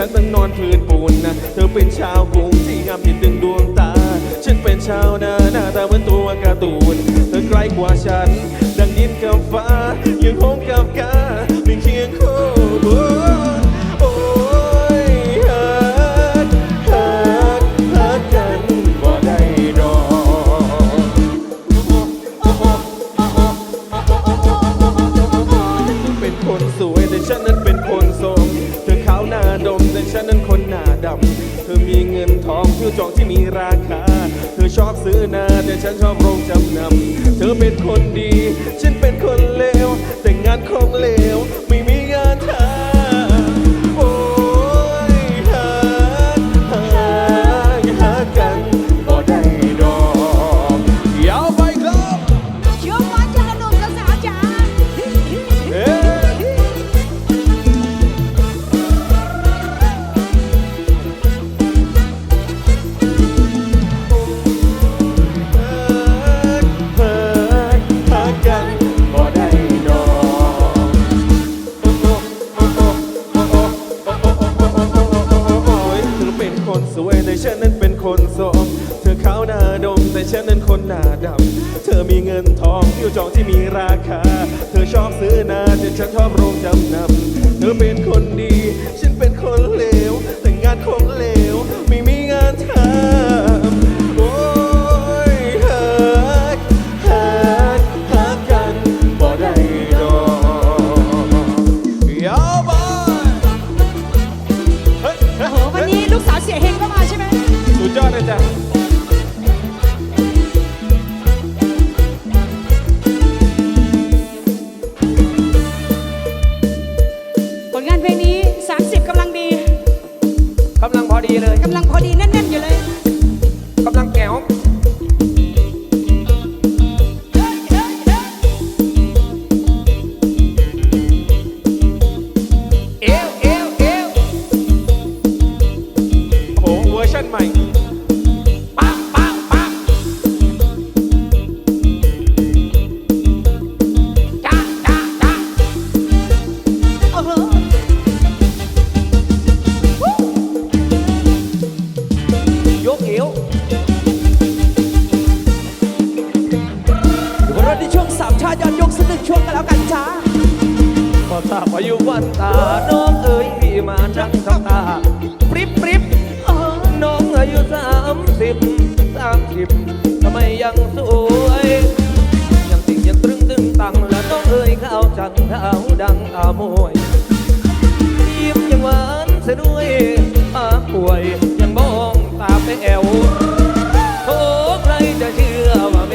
ฉันต้องนอนพื้นปูนนะ เธอเป็นชาวกรุงที่งามยิ่งดึงดวงตา ฉันเป็นชาวนาหน้าตาเหมือนตัวการ์ตูน เธอใกล้กว่าฉัน ดังนิดกับฟ้ายังคงกับกา จองที่มีราคา เธอชอบซื้อนาแต่ฉันชอบโรงจำนำ เธอเป็นคนดี ฉัน ที่มีราคา วันตา น้องเอ๋ยพี่มานั่งทำตาปริบปริบน้องอายุสามสิบสามสิบทำไมยังสวย ยังติ่งยังตรึงตึงตังและน้องเอ๋ยข้าวจังเท้าดังอาโมยยิ้มยังหวานเสด้วยปาป่วยยังบ้องตาไปแอวโอ้ใครจะเชื่อว่าเม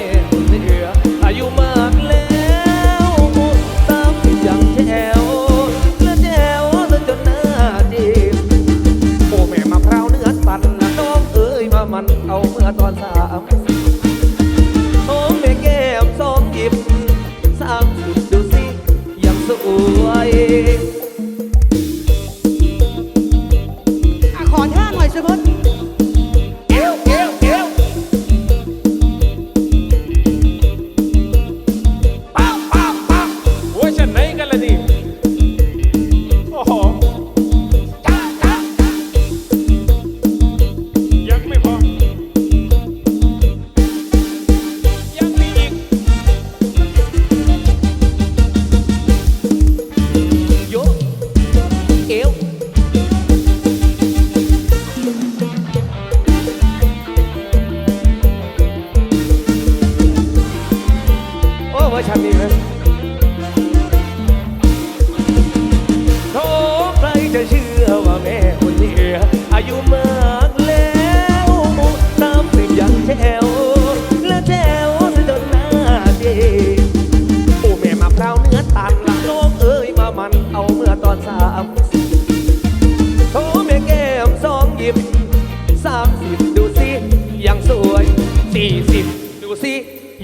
40 ดูสิ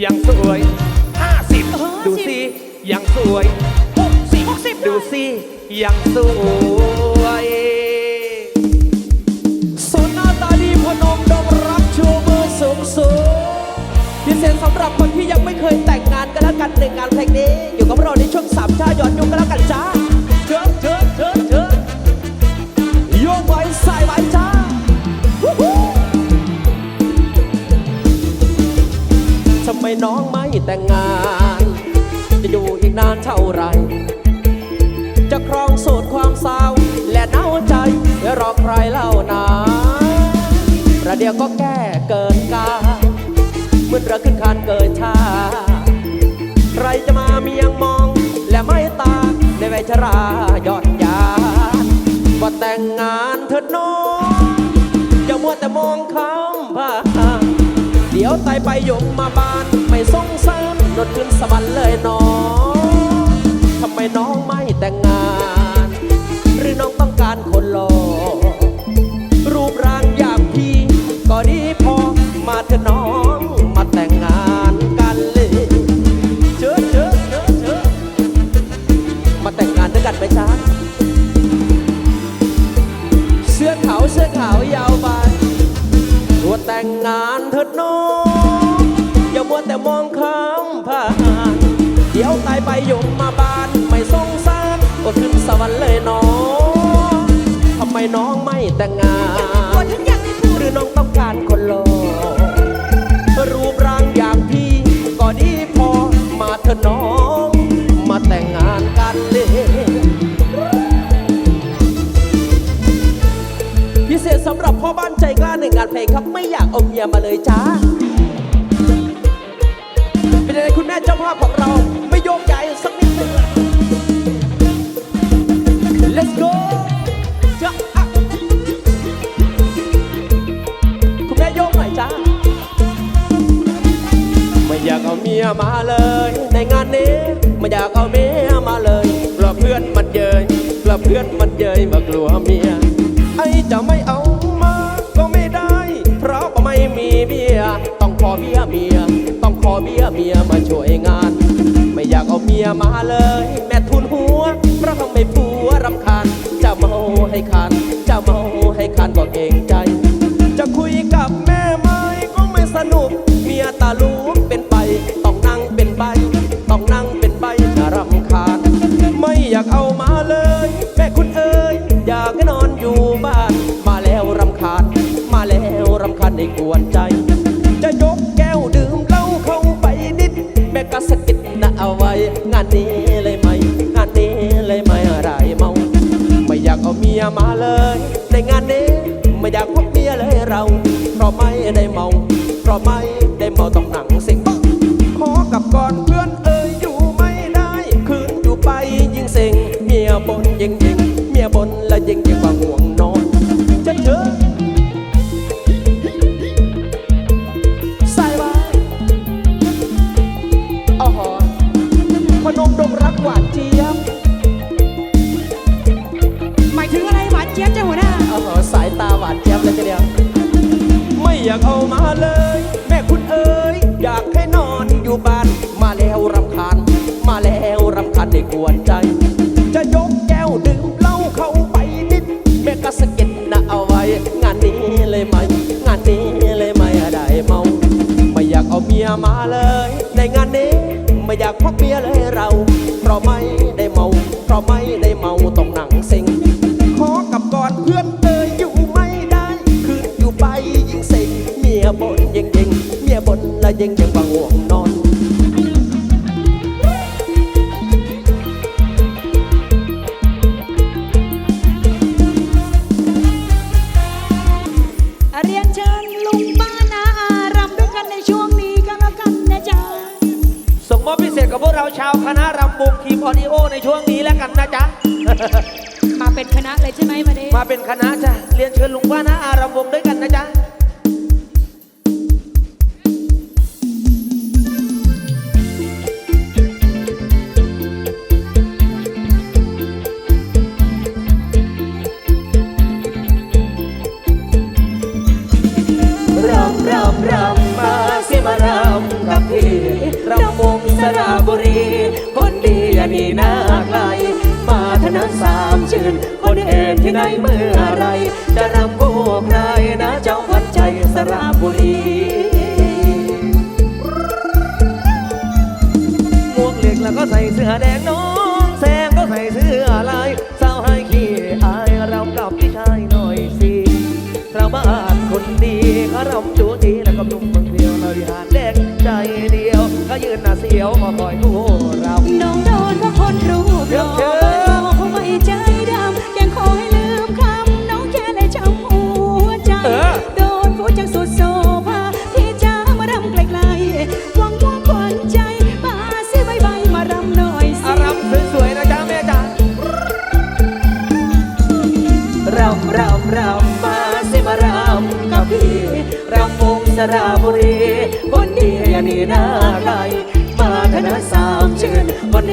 ยังสวย 50 ดูสิยังสวย 60 ดูสิยังสวยสุนหน้าตาดีพนมดงรักชูมือสูงสูงพิเศษสำหรับคนที่ยังไม่เคยแต่งงานกันแล้วกันในงานเพลงนี้ อยู่กับเราในช่วงสามชาย้อนยุคกันแล้วกันจ้าเชิญเชิญเชิญเชิญโยกไว้ใส่ไว้ น้องไม่แต่งงาน จะอยู่อีกนานเท่าไร จะครองโสดความเศร้าและเน่าใจและรอใครเล่านาประเดี๋ยวก็แก้เกินกาเมื่อเรือขึ้นคานเกินชา ใครจะมาเมียงมอง และไม่ตาในวัยชรายอดยานว่าแต่งงานเถิดน้องอย่ามัวแต่มองคำผ่า เดี๋ยวตายไปยงมาบ้าน ไม่สงสารโดดขึ้นสวรรค์เลยน้องทำไมน้องไม่แต่งงาน หรือน้องต้องการคนหล่อรูปร่างอย่างพี่ ก็ดีพอมาเถอะน้องมาแต่งงานกันเลยเชิญเชิญเชิญเชิญมาแต่งงานด้วยกันไหมจ๊ะ แต่งงานเถิดน้อง อย่ามัวแต่มองข้ามผ่าน เดี๋ยวตายไปยมมาบานไม่สงสารก็ขึ้นสวรรค์เลยน้องทำไมน้องไม่แต่งงานนฉันยังไม่พูดหรือน้องต้องการคนหล่อรูปร่างอย่างพี่ก็ดีพอมาเถอะน้อง สำหรับพ่อบ้านใจกล้าหนึ่งานเพลงครับไม่อยากเอาเมียมาเลยจ้าเป็นยังไงคุณแม่เจ้าภาพของเราไม่โยกย้ายสักนิดหนึ่ง Let's go จ้าคุณแม่โยกหน่อยจ้าไม่อยากเอาเมียมาเลย ในงานนี้ไม่อยากเอาเมียมาเลยกลัวเพื่อนมันเยยกลัวเพื่อนมันเยยมากลัวเมียไอ้จะ ขอเมียเมีย ต้องขอเมียเมียมาช่วยงาน ไม่อยากเอาเมียมาเลย แม่ทุนหัวเพราะทำไม่ผัวรำคาญจะเมาให้คันจะเมาให้คันก็เกรงใจ ยบนและยิงยิงกว่าห่วงนอนจะเจอใส่ไว้อ๋อพนมดงรักหวานเจี๊ยบหมายถึงอะไรหวานเจี๊ยบจ้าหัวหน้าเออสายตาหวานแจ๊บเลยทีเดียว ไม่อยากเอามาเลย แม่คุณเอ๋ยอยากให้นอนอยู่บ้าน มาแล้วรำคาญ มาแล้วรำคาญในกวนใจ จะยก ยมียมาเลย ในงานนี้ไม่อยากพกเมียเลยเรา เพราะไม่ได้เมา เพราะไม่ได้เมาต้องหนังสิงขอกับก่อนเพื่อนเอ่ยอยู่ไม่ได้คืนอยู่ไปยิ่งสิงเมียบนยิงยิงเมียบนและยิงยังบางห่วงนอน เศษกับพวกเราชาวคณะรำวงทีมออดิโอในช่วงนี้แล้วกันนะจ๊ะ มาเป็นคณะเลยใช่ไหมมาเด้มาเป็นคณะจ้ะเรียนเชิญลุงว่านะอารำวงด้วยกันนะจ๊ะ ยืนหน้าเสียวมาคอยคู่เราน้องโดนเพราะคนรูปหล่อเชิญบ้านนอกเขาไม่ใจดำยังขอให้ลืมคำน้องแค่ได้ช้ำหัวใจ เออ โดนผู้จังสุดโซภาที่จะมารำไกลๆหวังว่าขวัญใจมาสิใบใบมารำหน่อยสิ อารำสวยๆนะจ๊ะแม่จ๋ารำรำรำมาสิมารำกับพี่รำวงสระบุรีคนดีอย่าหนีหน้าใคร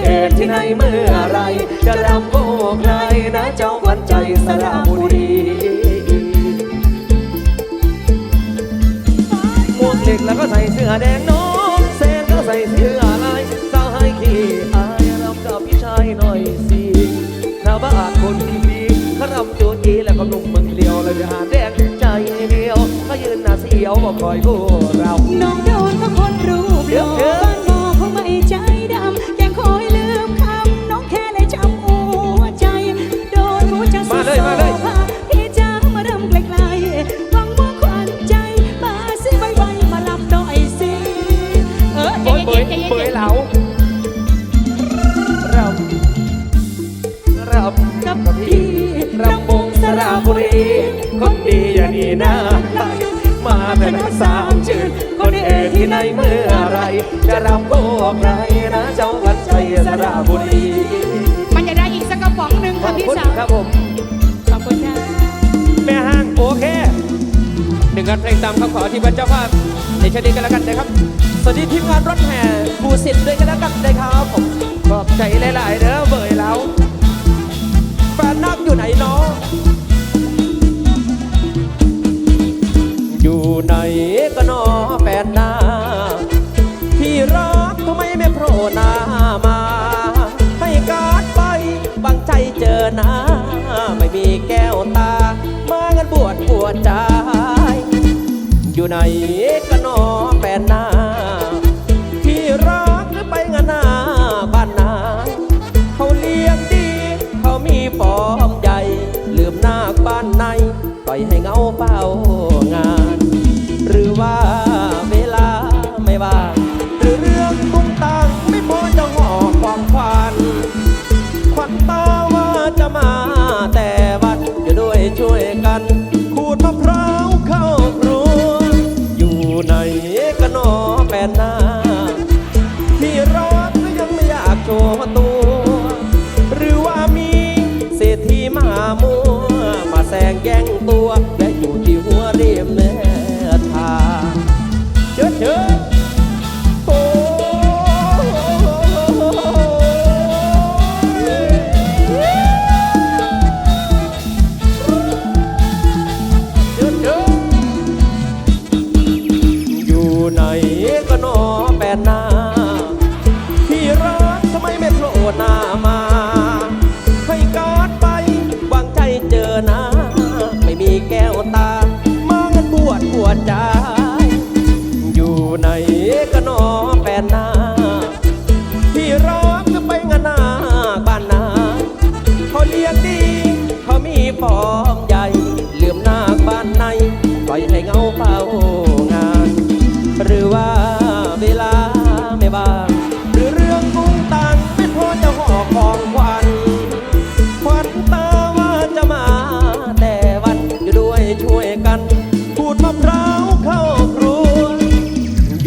เอกที่ไหนเมื่อไร จะรำโบกใครนะเจ้าขวัญใจสระบุรีหมวกเหล็กแล้วก็ใส่เสื้อแดงน้องเซนก็ใส่เสื้อลายสาวให้ขี้อายรำกับพี่ชายหน่อยสิชาวบ้านคนดีเขารำจูจีแล้วก็หนุ่มเมืองเดียวเลยหาแดงใจเดียวก็ยืนหน้าเสียวบอกคอยกู้เรา น้องโดนเพราะคนรูปหล่อ คนดีอย่างนี้นะใครมาเป็นนักสามชื่นคนเอกที่ไหนเมื่อไร จะรำโบกใครนะเจ้าขวัญใจสระบุรีมันจะได้อีกสักกระป๋องหนึ่งขอค่ะบพี่คุณสาวครับผมขอบคุณค่ะแม่ห้างโอเคหนึ่งงานเพลงตามคำขอที่พระเจ้าภาพในชนี้กันแล้วกันนะครับ สวัสดีทีมงานรถแห่ภูสิทธิ์ด้วยกันแล้วกันนะครับผมขอบใจหลายๆเด้อเบยแล้วแฟนนักอยู่ไหนเนาะ อยู่ไหนก็นอแฟนนาที่รักทำไมไม่โผล่หน้ามา ให้การไปบางใจเจอหน้า ไม่มีแก้วตา มาเงินบวชปวดใจ อยู่ไหนก็นอแฟนนาที่รักหรือไปงานหน้าบ้านนาเขาเลี้ยงดีเขามีฟอมใหญ่ ลืมหน้าบ้านในปล่อยให้เงาเฝ้างาน celular.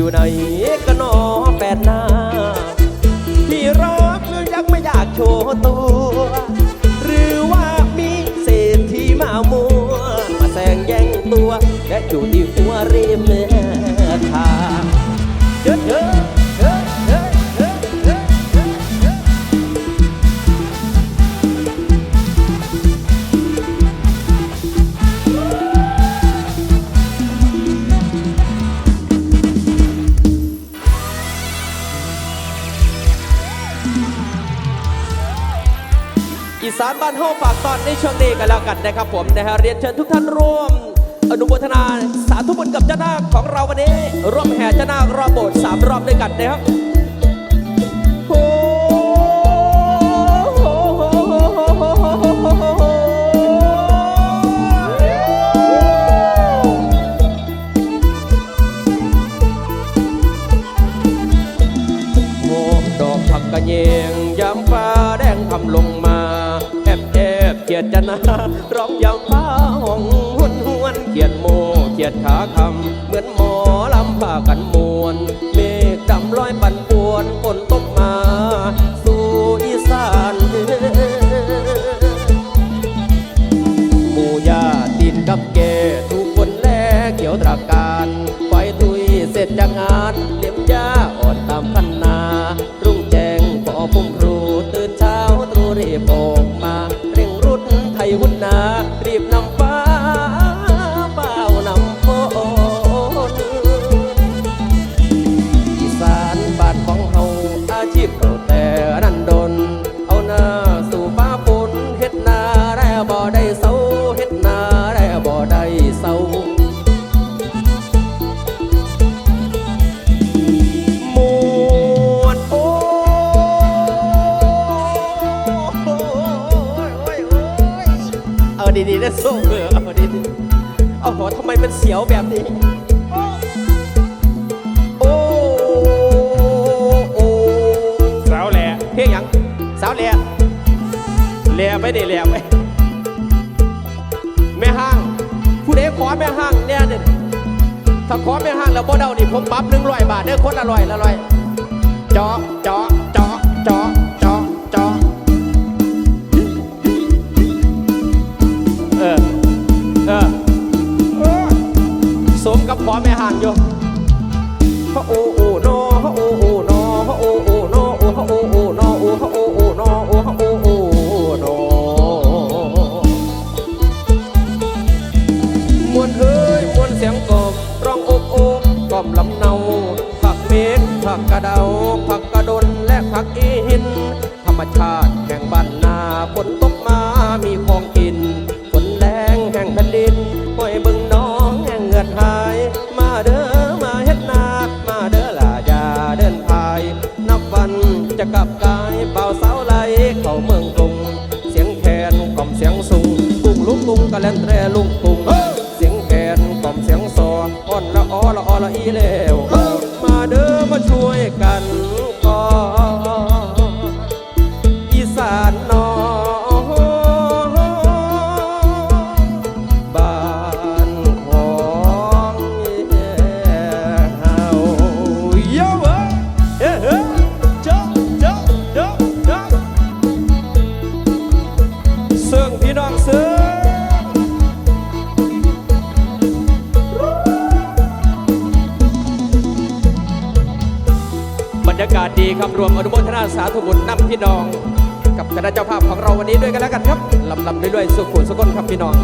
อยู่ไหนก็นอแปดหน้า พี่รักหรือยังไม่อยากโชว์ตัว หรือว่ามีเศรษฐีมามัว มาแซงแย่งตัวและอยู่ที่านห้องฝากตอนในช่วงนี้กันแล้วกันนะครับผมนะฮะเรียนเชิญทุกท่านร่วม อนุโมทนาสาธุบุญกับเจ้านาคของเราวันนี้ ร่วมแห่เจ้านาครอบโบสถ์สามรอบด้วยกันนะครับ จนาร้องยามฟ้าห้องหุนหวนเขียดโมเขียดขาคำเหมือนหมอลำผ้ากันมวนเมฆดำลอยปั่นปวนฝนตกมา สู่อีสานหมู่ญาติดกับแก นะโซ่เบออเอาดิเอาหอทำไมมันเสียวแบบนี้ โอ้โอ้สาวแหล่เพียงยังสาวแหล่แหล่ไปดิแหล่ไปแม่ห้าง ผู้ใดขอแม่ห้างเนี่ยเนี่ยถ้าขอแม่ห้างแล้วบ่เดานี่ผมปั๊บหนึ่งร้อยบาทเด้อคนอร่อยอร่อยจาอจาอจาอจาะ ขอแม่ห่างโยู่พระโอ้โอ้โน ลุงกะแลนแตรลุง องกับคณะเจ้าภาพของเราวันนี้ด้วยกันแล้วกันครับลำลำเยด้วยสุขุนสกุลครับพี่น้อง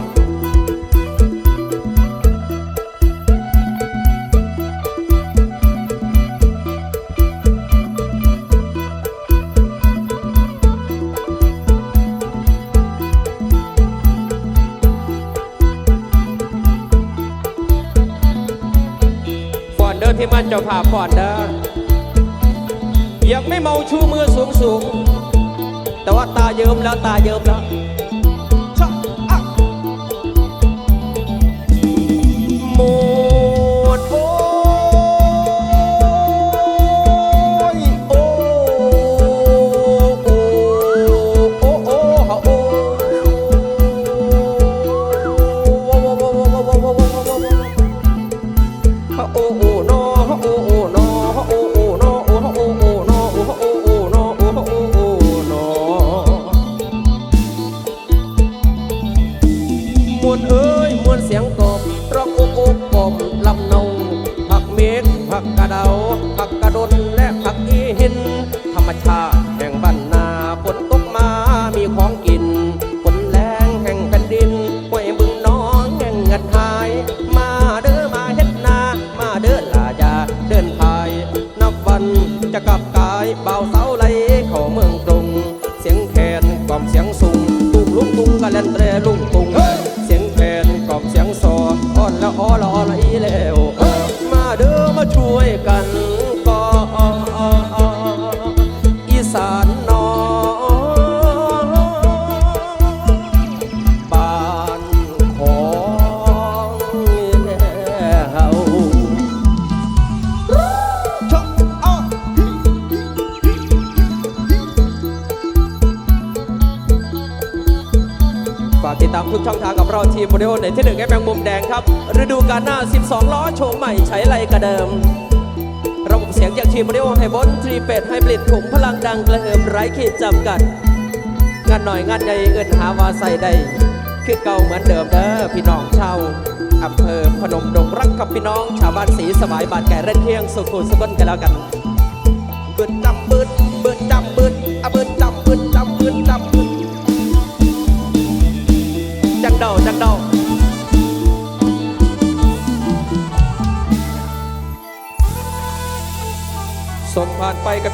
ที่มันเจ้าภาพพอนเด้อยังไม่เมาชูมือสูงสูง แต่ว่าตาเยิ้มแล้วตาเยิ้มแล้ว Yeah. ากติดตามทุกช่องทางกับเราทีมโมเดลในที่หนึ่งแอปแมงมุมแดงครับ ฤดูกาลหน้า 12 ล้อโฉมใหม่ใช้ไรกระเดิม ระบบเสียงจากทีมโมเดลไฮบอนทรีเป็ดไฮบริดขุมพลังดังกระเหิมไร้ขีดจำกัด งานหน่อยงานใหญ่เอินหาวาใส่ได้คือเก่าเหมือนเดิมเด้อพี่น้องชาวอำเภอพนมดงรักกับพี่น้อง ชาวบ้านสีสบายบานแก่เร่นเที่ยงสุขุมสกลกันแล้วกันเบิดจำ ไปกับ